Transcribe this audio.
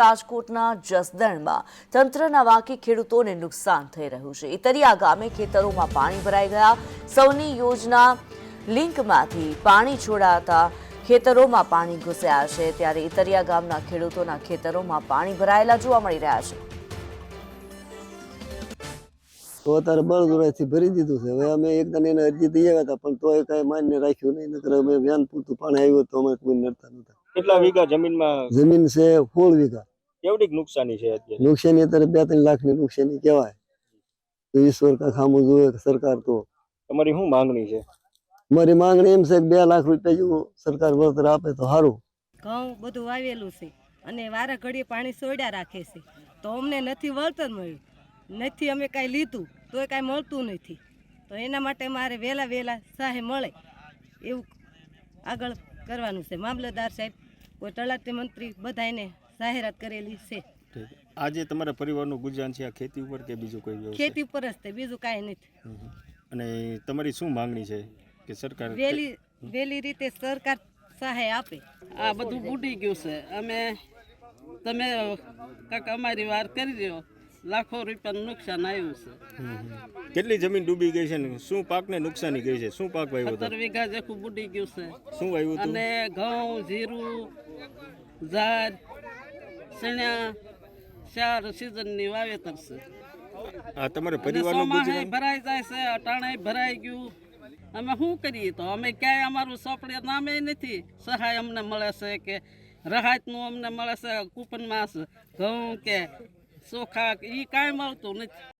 રાજકોટના જસદણમાં તંત્રના વાંકી ખેડૂતોને નુકસાન થઈ રહ્યું છે. ઇતરિયા ગામે ખેતરોમાં પાણી ભરાઈ ગયા. સૌની યોજના લિંકમાંથી પાણી છોડાતા ખેતરોમાં પાણી ઘૂસ્યા છે. ત્યારે ઇતરિયા ગામના ખેડૂતોના ખેતરોમાં પાણી ભરાયેલા જોવા મળી રહ્યા છે. તો અત્યારે બળદોરાથી ભરી દીધું છે. હવે અમે એક દાન એને અરજી દઈ આવ્યા હતા, પણ તોય કાંઈ માન્ય રાખ્યું નહીં. નકર અમે વ્યાન પૂરતું પાણી આવ્યું તો અમે કોઈ નડતા નહોતા. કેટલા વીઘા જમીનમાં? જમીન છે સોળ વીઘા. કેવડીક નુકસાની છે અત્યારે? નુકસાની અત્યારે બે ત્રણ લાખની નુકસાની કહેવાય. તો ઈશ્વર કા ખામું જોવે સરકાર તો. તમારી શું માંગણી છે? મારી માંગણી એમ છે કે બે લાખ રૂપિયા જેવું સરકાર વળતર આપે તો સારું ઘઉં બધું વાવેલું છે અને વારા ઘડીએ પાણી સોડ્યા રાખે છે. તો અમને નથી વળતર મળ્યું. નથી અમે કાંઈ લીધું તોય કાંઈ મળતું નથી. તો એના માટે મારે વહેલા વહેલા સહાય મળે. એવું આગળ કરવાનું છે. મામલતદાર સાહેબ કોઈ તલાટી મંત્રી બધાને જાહેરાત કરેલી છે. આજે તમારા પરિવારનું ગુજરાન છે આ ખેતી ઉપર કે બીજું કોઈ ખેતી ઉપર જ તે બીજું કાંઈ નથી. અને તમારી શું માંગણી છે કે સરકાર વહેલી વહેલી રીતે સરકાર સહાય આપે. આ બધું બુડી ગયું છે. અમે તમે કાકા અમારી વાર કરી રહ્યો. લાખો રૂપિયાનું નુકસાન આવ્યું છે. કેટલી જમીન ડૂબી ગઈ છે ને? શું પાકને નુકસાની ગઈ છે? શું પાક વાવ્યો હતો? વીઘા જેખું બુડી ગયું છે. શું વાવ્યું હતું? અને ઘઉં જીરું ઝાડ સણ્યા ચાર સિઝનની વાવેતર છે. આ તમારે પરિવારનું ગુજરાન ભરાઈ જાય છે અટાણે ભરાઈ ગયું. અમે શું કરીએ તો? અમે ક્યાંય અમારું સોપડે નામે નથી. સહાય અમને મળે છે કે રાહતનું અમને મળે છે કૂપનમાં ઘઉં કે ચોખા એ કાંઈ આવતું નથી.